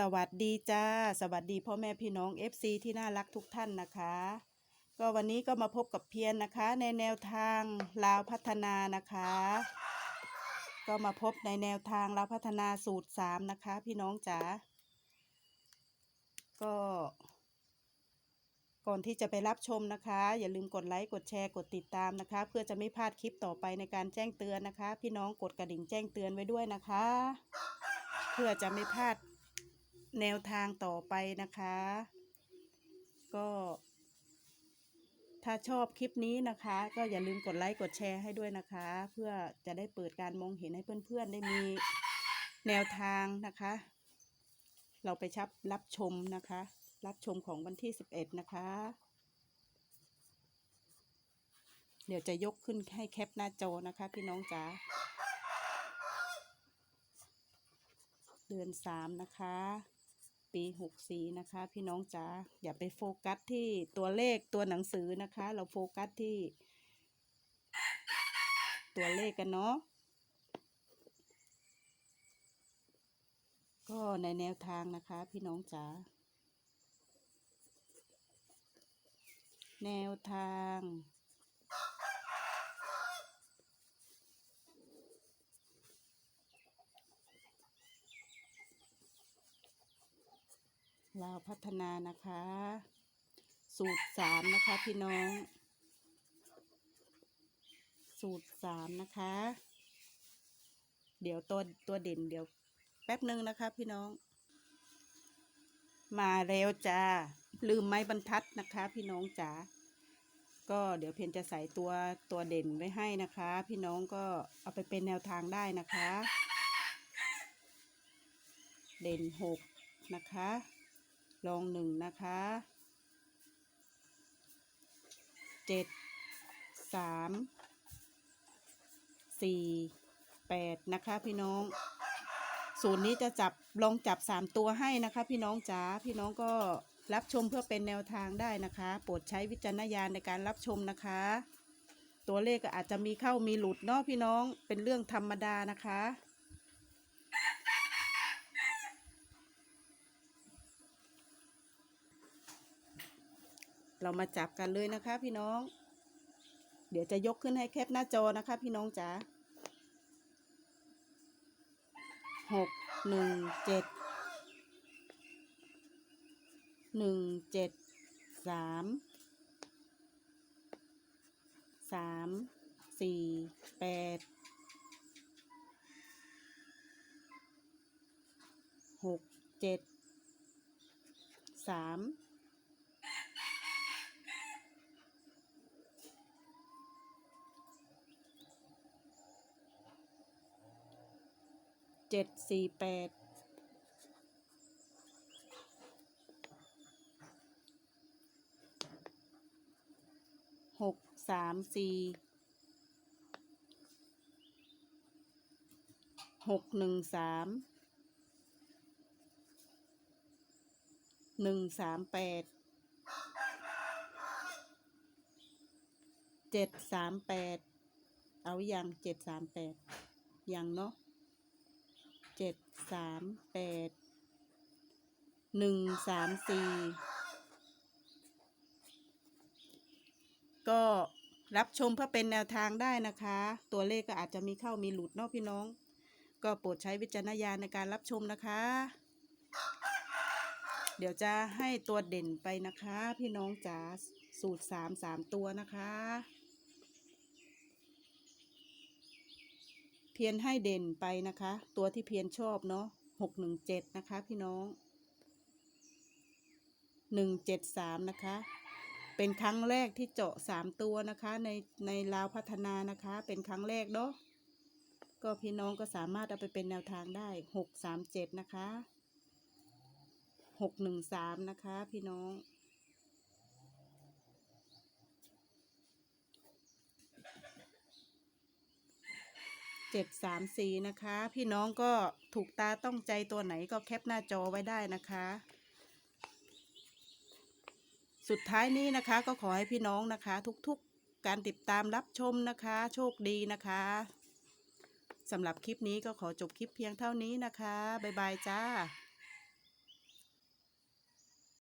สวัสดีจ้า สวัสดีพ่อแม่พี่น้อง FC ที่น่ารักทุกท่านนะคะ ก็วันนี้ก็มาพบกับเพียรนนะคะ ในแนวทางลาวพัฒนานะคะ ก็มาพบในแนวทางลาวพัฒนาสูตร 3 นะคะ พี่น้องจ๋าก็ ก่อนที่จะไปรับชมนะคะ อย่าลืมกดไลค์กดแชร์กดติดตามนะคะ เพื่อจะไม่พลาดคลิปต่อไปในการแจ้งเตือนนะคะ พี่น้องกดกระดิ่งแจ้งเตือนไว้ด้วยนะคะ เพื่อจะไม่พลาด แนวทางต่อไปนะคะ ก็ ถ้าชอบคลิปนี้นะคะ ก็อย่าลืมกดไลค์กดแชร์ให้ด้วยนะคะ เพื่อจะได้เปิดการมองเห็นให้เพื่อนๆ ได้มีแนวทางนะคะ เราไปชับรับชมนะคะ รับชมของวันที่ 11 นะคะ เดี๋ยวจะยกขึ้นให้แคปหน้าจอนะคะ พี่น้องจ๋าเดือนสามนะคะ ปีหกสีนะคะ พี่น้องจ๋าอย่าไปโฟกัสที่ตัวเลขตัวหนังสือนะคะ เราโฟกัสที่ ตัวเลขกันเนาะก็ในแนวทางนะคะ พี่น้องจ๋าแนวทาง ลาวพัฒนานะคะ สูตรสามนะคะพี่น้อง สูตรสามนะคะ เดี๋ยวตัวตัวเด่นเดี๋ยวแป๊บหนึ่งนะคะพี่น้อง มาเร็วจ้า ลืมไม้บรรทัดนะคะ พี่น้องจ๋าก็เดี๋ยวเพียนจะใส่ตัวตัวเด่นไว้ให้นะคะ พี่น้องก็เอาไปเป็นแนวทางได้นะคะ เด่นหกนะคะ ลองหนึ่งนะคะเจ็ดสามสี่แปดนะคะพี่น้องสูตรนี้จะจับลองจับสามตัวให้นะคะ พี่น้องจ๋าพี่น้องก็รับชมเพื่อเป็นแนวทางได้นะคะ โปรดใช้วิจารณญาณในการรับชมนะคะ ตัวเลขก็อาจจะมีเข้ามีหลุดเนาะพี่น้องเป็นเรื่องธรรมดานะคะ เรามาจับกันเลยนะคะพี่น้อง เดี๋ยวจะยกขึ้นให้แคปหน้าจอนะคะพี่น้องจ๋าหกหนึ่งเจ็ดหนึ่งเจ็ดสามสามสี่แปดหกเจ็ดสาม เจ็ดสี่แปดหกสามสี่หกหนึ่งสามหนึ่งสามแปดเจ็ดสามแปดเอาอย่างเจ็ดสามแปดอยังเนาะ สามแปดหนึ่งสามสี่ก็รับชมเพื่อเป็นแนวทางได้นะคะ ตัวเลขก็อาจจะมีเข้ามีหลุดเนาะพี่น้อง ก็โปรดใช้วิจารณญาณในการรับชมนะคะ เดี๋ยวจะให้ตัวเด่นไปนะคะ พี่น้องจ๋าสูตรสามสามตัวนะคะ เพียนให้เด่นไปนะคะ ตัวที่เพียนชอบเนาะหกหนึ่งเจ็ดนะคะพี่น้องหนึ่งเจ็ดสามนะคะ เป็นครั้งแรกที่เจาะสามตัวนะคะ ในในลาวพัฒนานะคะ เป็นครั้งแรกเนาะก็พี่น้องก็สามารถเอาไปเป็นแนวทางได้หกสามเจ็ดนะคะหกหนึ่งสามนะคะ พี่น้อง เจ็ดสามสี่นะคะ พี่น้องก็ถูกตาต้องใจตัวไหนก็แคปหน้าจอไว้ได้นะคะ สุดท้ายนี้นะคะก็ขอให้พี่น้องนะคะ ทุกๆการติดตามรับชมนะคะ โชคดีนะคะสำหรับคลิปนี้ก็ขอจบคลิปเพียงเท่านี้นะคะ บ๊ายบายจ้า